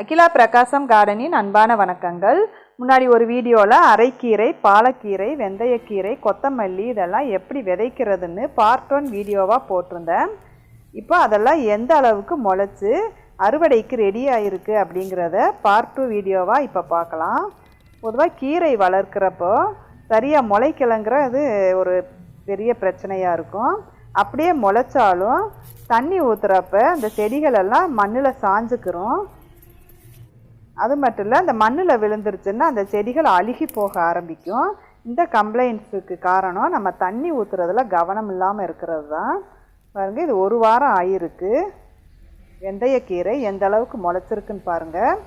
அகிலா பிரகாசம் கார்டனின் அன்பான வணக்கங்கள். முன்னாடி ஒரு வீடியோவில் அரைக்கீரை பாலக்கீரை வெந்தயக்கீரை கொத்தமல்லி இதெல்லாம் எப்படி விதைக்கிறதுன்னு பார்ட் ஒன் வீடியோவாக போட்டிருந்தேன். இப்போ அதெல்லாம் எந்த அளவுக்கு முளைச்சி அறுவடைக்கு ரெடி ஆகிருக்கு அப்படிங்கிறத பார்ட் டூ வீடியோவாக இப்போ பார்க்கலாம். பொதுவாக கீரை வளர்க்குறப்போ சரியாக முளைக்கிழங்குறது ஒரு பெரிய பிரச்சனையாக இருக்கும். அப்படியே முளைச்சாலும் தண்ணி ஊற்றுறப்ப அந்த செடிகளெல்லாம் மண்ணில் சாஞ்சுக்கிறோம் அது மட்டும் இல்லை அந்த மண்ணில் விழுந்துருச்சுன்னா அந்த செடிகள் அழுகி போக ஆரம்பிக்கும். இந்த கம்ப்ளைண்ட்ஸுக்கு காரணம் நம்ம தண்ணி ஊற்றுறதுல கவனம் இல்லாமல் இருக்கிறது தான் பாருங்கள் இது ஒரு வாரம் ஆயிருக்கு. வெந்தயக்கீரை எந்த அளவுக்கு முளைச்சிருக்குன்னு பாருங்கள்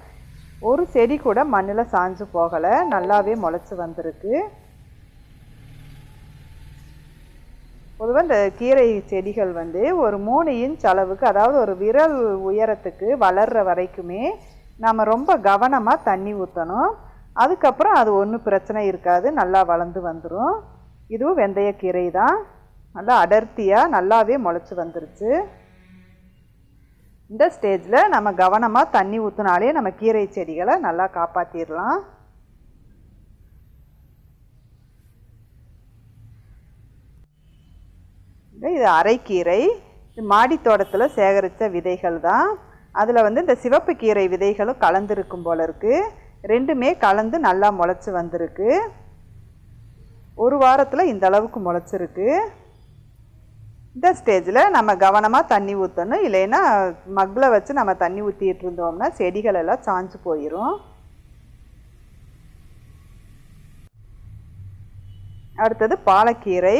ஒரு செடி கூட மண்ணில் சாஞ்சு போகலை நல்லாவே முளைச்சி வந்திருக்கு. பொதுவாக இந்த கீரை செடிகள் வந்து ஒரு மூணு இன்ச் அளவுக்கு அதாவது ஒரு விரல் உயரத்துக்கு வளர்கிற வரைக்குமே நாம் ரொம்ப கவனமாக தண்ணி ஊற்றணும் அதுக்கப்புறம் அது ஒன்றும் பிரச்சனை இருக்காது நல்லா வளர்ந்து வந்துடும் இதுவும் வெந்தயக்கீரை தான் நல்லா அடர்த்தியாக நல்லாவே முளைச்சி வந்துருச்சு. இந்த ஸ்டேஜில் நம்ம கவனமாக தண்ணி ஊற்றினாலே நம்ம கீரை செடிகளை நல்லா காப்பாற்றிடலாம் இது அரைக்கீரை இது மாடி தோட்டத்தில் சேகரித்த விதைகள் தான் அதில் வந்து இந்த சிவப்பு கீரை விதைகளும் கலந்துருக்கும் போல இருக்குது ரெண்டுமே கலந்து நல்லா முளைச்சி வந்திருக்கு. ஒரு வாரத்தில் இந்த அளவுக்கு முளைச்சிருக்கு. இந்த ஸ்டேஜில் நம்ம கவனமாக தண்ணி ஊற்றணும் இல்லைன்னா மக்கில் வச்சு நம்ம தண்ணி ஊற்றிட்டு இருந்தோம்னா செடிகள் எல்லாம் சாஞ்சு போயிடும் அடுத்தது பாலக்கீரை.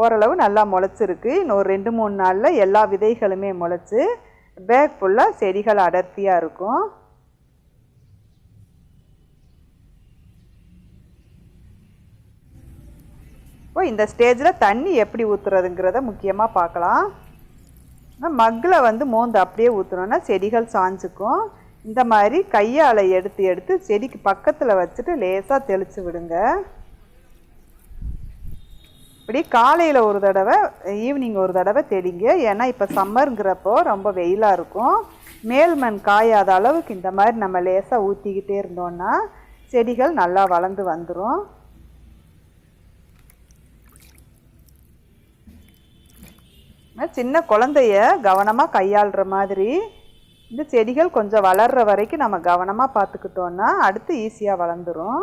ஓரளவு நல்லா முளைச்சிருக்கு. இன்னும் ஒரு ரெண்டு மூணு நாளில் எல்லா விதைகளுமே முளைச்சி பேக் ஃபுல்லாக செடிகள் அடர்த்தியாக இருக்கும். இப்போ இந்த ஸ்டேஜில் தண்ணி எப்படி ஊற்றுறதுங்கிறத முக்கியமாக பார்க்கலாம். மக்கில் வந்து மோந்து அப்படியே ஊற்றுனோன்னா செடிகள் சாஞ்சுக்கும். இந்த மாதிரி கையால் எடுத்து எடுத்து செடிக்கு பக்கத்தில் வச்சுட்டு லேசாக தெளித்து விடுங்க. இப்படி காலையில் ஒரு தடவை ஈவினிங் ஒரு தடவை தெளிங்க ஏன்னா இப்போ சம்மருங்கிறப்போ ரொம்ப வெயிலாக இருக்கும். மேல் மண் காயாத அளவுக்கு இந்த மாதிரி நம்ம லேசாக ஊற்றிக்கிட்டே இருந்தோன்னா செடிகள் நல்லா வளர்ந்து வந்துடும் சின்ன குழந்தைய கவனமாக கையாளுற மாதிரி இந்த செடிகள் கொஞ்சம் வளர்கிற வரைக்கும் நம்ம கவனமாக பார்த்துக்கிட்டோன்னா அடுத்து ஈஸியாக வளர்ந்துடும்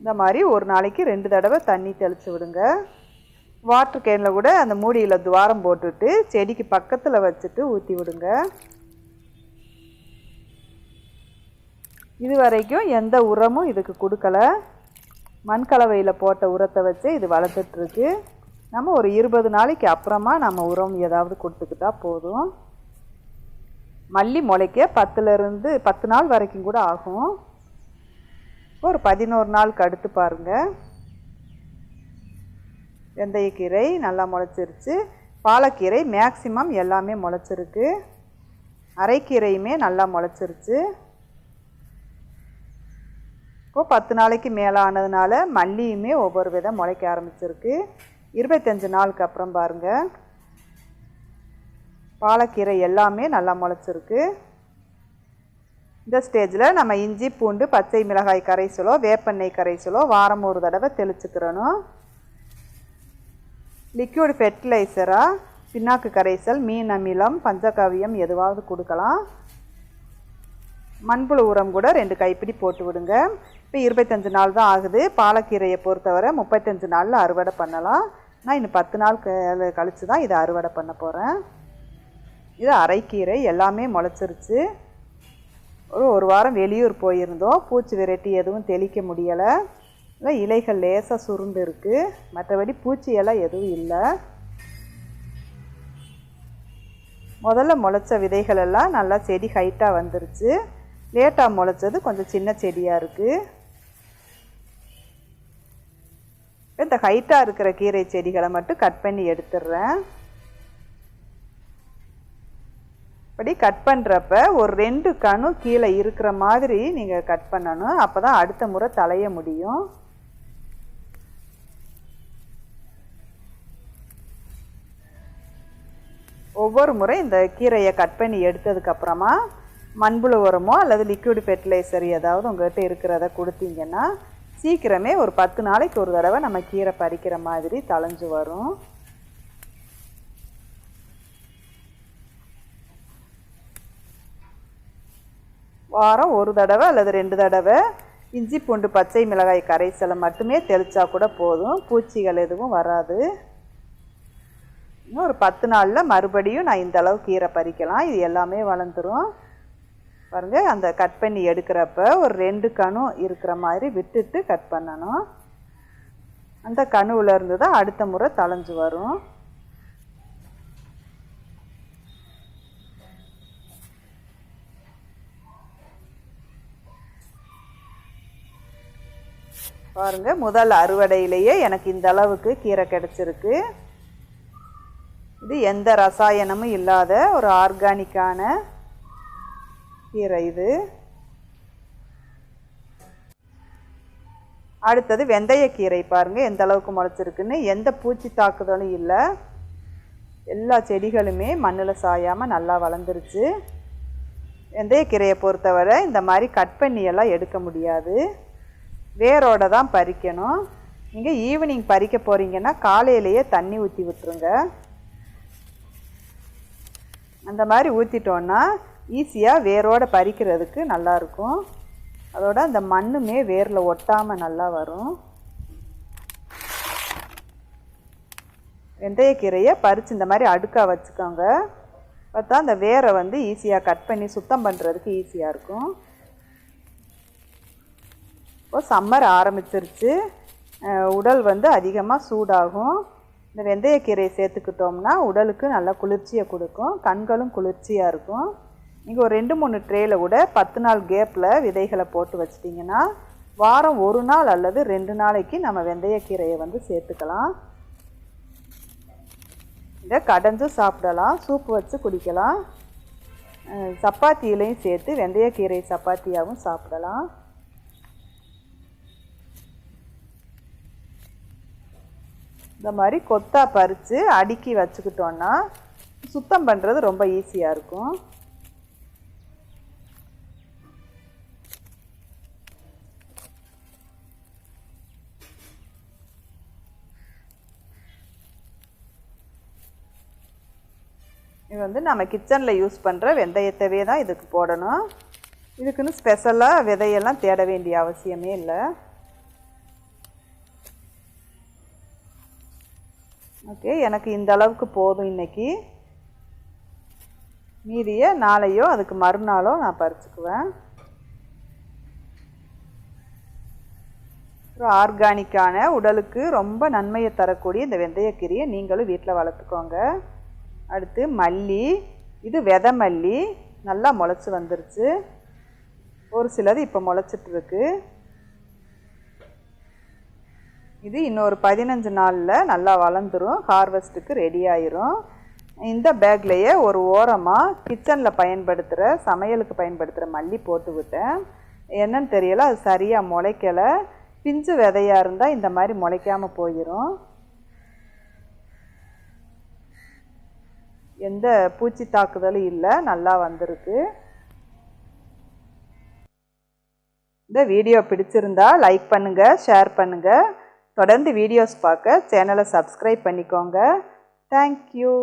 இந்த மாதிரி ஒரு நாளைக்கு ரெண்டு தடவை தண்ணி தெளித்து விடுங்க. வாட்டர் கேனில் கூட அந்த மூடியில் துவாரம் போட்டுட்டு செடிக்கு பக்கத்தில் வச்சுட்டு ஊற்றி விடுங்க. இது வரைக்கும் எந்த உரமும் இதுக்கு கொடுக்கல. மண்கலவையில் போட்ட உரத்தை வச்சு இது வளர்த்துட்ருக்கு நம்ம ஒரு இருபது நாளைக்கு அப்புறமா நம்ம உரம் ஏதாவது கொடுத்துக்கிட்டா போதும். மல்லி முளைக்க பத்துலேருந்து பத்து நாள் வரைக்கும் கூட ஆகும். ஒரு பதினோரு நாளுக்கு அடுத்து பாருங்கள் வெந்தயக்கீரை நல்லா முளைச்சிருச்சு. பாலக்கீரை மேக்சிமம் எல்லாமே முளைச்சிருக்கு. அரைக்கீரையுமே நல்லா முளைச்சிருச்சு. இப்போ பத்து நாளைக்கு மேலே ஆனதுனால மல்லியுமே ஒவ்வொரு விதம் முளைக்க ஆரம்பிச்சிருக்கு. இருபத்தஞ்சி நாளுக்கு அப்புறம் பாருங்கள் பாலக்கீரை எல்லாமே நல்லா முளைச்சிருக்கு. இந்த ஸ்டேஜில் நம்ம இஞ்சி பூண்டு பச்சை மிளகாய் கரைசலோ வேப்பெண்ணெய் கரைசலோ வாரம் ஒரு தடவை தெளிச்சுக்கிறணும். லிக்யூட் ஃபெர்டிலைசராக பின்னாக்கு கரைசல் மீன் அமிலம் பஞ்சகாவியம் எதுவாவது கொடுக்கலாம். மண்புழு உரம் கூட ரெண்டு கைப்பிடி போட்டு விடுங்க. இப்போ இருபத்தஞ்சு நாள் தான் ஆகுது. பாலக்கீரையை பொறுத்தவரை முப்பத்தஞ்சு நாளில் அறுவடை பண்ணலாம். நான் இன்னும் பத்து நாள் கழித்து தான் இதை அறுவடை பண்ண போகிறேன் இது அரைக்கீரை எல்லாமே முளைச்சிருச்சு. ஒரு ஒரு வாரம் வெளியூர் போயிருந்தோம். பூச்சி விரட்டி எதுவும் தெளிக்க முடியலை. இல்லை இலைகள் லேசாக சுருண்டு இருக்குது மற்றபடி பூச்சியெல்லாம் எதுவும் இல்லை. முதல்ல முளைச்ச விதைகள் எல்லாம் நல்லா செடி ஹைட்டாக வந்துருச்சு. லேட்டாக முளைச்சது கொஞ்சம் சின்ன செடியாக இருக்குது இந்த ஹைட்டாக இருக்கிற கீரை செடிகளை மட்டும் கட் பண்ணி எடுத்துடுறேன். இப்படி கட் பண்ணுறப்ப ஒரு ரெண்டு கணு கீழே இருக்கிற மாதிரி நீங்கள் கட் பண்ணணும். அப்போ தான் அடுத்த முறை தலைய முடியும். ஒவ்வொரு முறை இந்த கீரையை கட் பண்ணி எடுத்ததுக்கப்புறமா மண்புழு உரமோ அல்லது லிக்விட் ஃபெர்டிலைசர் ஏதாவது உங்கள்கிட்ட இருக்கிறத கொடுத்தீங்கன்னா சீக்கிரமே ஒரு பத்து நாளைக்கு ஒரு தடவை நம்ம கீரை பறிக்கிற மாதிரி தளைஞ்சு வரும். வாரம் ஒரு தடவை அல்லது ரெண்டு தடவை இஞ்சி பூண்டு பச்சை மிளகாய் கரைசலை மட்டுமே தெளித்தா கூட போதும். பூச்சிகள் எதுவும் வராது. இன்னும் ஒரு பத்து நாளில் மறுபடியும் நான் இந்த அளவு கீரை பறிக்கலாம். இது எல்லாமே வளர்ந்துடும் பாருங்கள் அந்த கட் பண்ணி எடுக்கிறப்ப ஒரு ரெண்டு கணு இருக்கிற மாதிரி விட்டுட்டு கட் பண்ணணும். அந்த கணுவில் இருந்து தான் அடுத்த முறை தளைஞ்சு வரும். பாருங்க முதல் அறுவடையிலேயே எனக்கு இந்த அளவுக்கு கீரை கிடச்சிருக்கு. இது எந்த ரசாயனமும் இல்லாத ஒரு ஆர்கானிக்கான கீரை இது. அடுத்தது வெந்தயக்கீரை பாருங்கள் எந்த அளவுக்கு முளைச்சிருக்குன்னு. எந்த பூச்சி தாக்குதலும் இல்லை. எல்லா செடிகளுமே மண்ணில் சாயாமல் நல்லா வளர்ந்துருச்சு. வெந்தயக்கீரையை பொறுத்தவரை இந்த மாதிரி கட் பண்ணியெல்லாம் எடுக்க முடியாது. வேரோட தான் பறிக்கணும். நீங்கள் ஈவினிங் பறிக்க போகிறீங்கன்னா காலையிலேயே தண்ணி ஊற்றி விட்டுருங்க. அந்த மாதிரி ஊற்றிட்டோன்னா ஈஸியாக வேரோட பறிக்கிறதுக்கு நல்லாயிருக்கும் அதோட அந்த மண்ணுமே வேரில் ஒட்டாமல் நல்லா வரும். வெந்தயக்கீரையை பறித்து இந்த மாதிரி அடுக்காக வச்சுக்கோங்க. பார்த்தா அந்த வேரை வந்து ஈஸியாக கட் பண்ணி சுத்தம் பண்ணுறதுக்கு ஈஸியாக இருக்கும். இப்போ சம்மர் ஆரம்பிச்சிருச்சு. உடல் வந்து அதிகமாக சூடாகும். இந்த வெந்தயக்கீரையை சேர்த்துக்கிட்டோம்னா உடலுக்கு நல்லா குளிர்ச்சியை கொடுக்கும். கண்களும் குளிர்ச்சியாக இருக்கும். நீங்கள் ஒரு ரெண்டு மூணு ட்ரேயில் கூட பத்து நாள் கேப்பில் விதைகளை போட்டு வச்சிட்டிங்கன்னா வாரம் ஒரு நாள் அல்லது ரெண்டு நாளைக்கு நம்ம வெந்தயக்கீரையை வந்து சேர்த்துக்கலாம். இதை கடைஞ்சு சாப்பிடலாம். சூப்பு வச்சு குடிக்கலாம். சப்பாத்தியிலையும் சேர்த்து வெந்தயக்கீரை சப்பாத்தியாகவும் சாப்பிடலாம். இந்த மாதிரி கொத்தா பறித்து அடுக்கி வச்சுக்கிட்டோன்னா சுத்தம் பண்ணுறது ரொம்ப ஈஸியாக இருக்கும். இது வந்து நம்ம கிச்சனில் யூஸ் பண்ணுற வெந்தயத்தவே தான் இதுக்கு போடணும். இதுக்குன்னு ஸ்பெஷலாக விதையெல்லாம் தேட வேண்டிய அவசியமே இல்லை. ஓகே எனக்கு இந்த அளவுக்கு போதும் இன்றைக்கி மீதியை நாளையோ அதுக்கு மறுநாளோ நான் பறிச்சுக்குவேன். ஆர்கானிக்கான உடலுக்கு ரொம்ப நன்மையை தரக்கூடிய இந்த வெந்தயக்கீரியை நீங்களும் வீட்டில் வளர்த்துக்கோங்க. அடுத்து மல்லி. இது விதை மல்லி. நல்லா முளைச்சி வந்துருச்சு. ஒரு சிலது இப்போ முளைச்சிட்ருக்கு இது இன்னொரு பதினஞ்சு நாளில் நல்லா வளர்ந்துடும் ஹார்வெஸ்ட்டுக்கு ரெடி ஆயிரும். இந்த பேக்லேயே ஒரு ஓரமாக கிச்சனில் பயன்படுத்துகிற சமையலுக்கு பயன்படுத்துகிற மல்லி போட்டு விட்டேன். என்னன்னு தெரியல அது சரியாக முளைக்கலை. பிஞ்சு விதையாக இருந்தால் இந்த மாதிரி முளைக்காமல் போயிடும் எந்த பூச்சி தாக்குதலும் இல்லை நல்லா வந்திருக்கு. இந்த வீடியோ பிடிச்சிருந்தா லைக் பண்ணுங்கள் ஷேர் பண்ணுங்கள் தொடர்ந்து வீடியோஸ் பார்க்க சேனலை சப்ஸ்கிரைப் பண்ணிக்கோங்க. தேங்க்யூ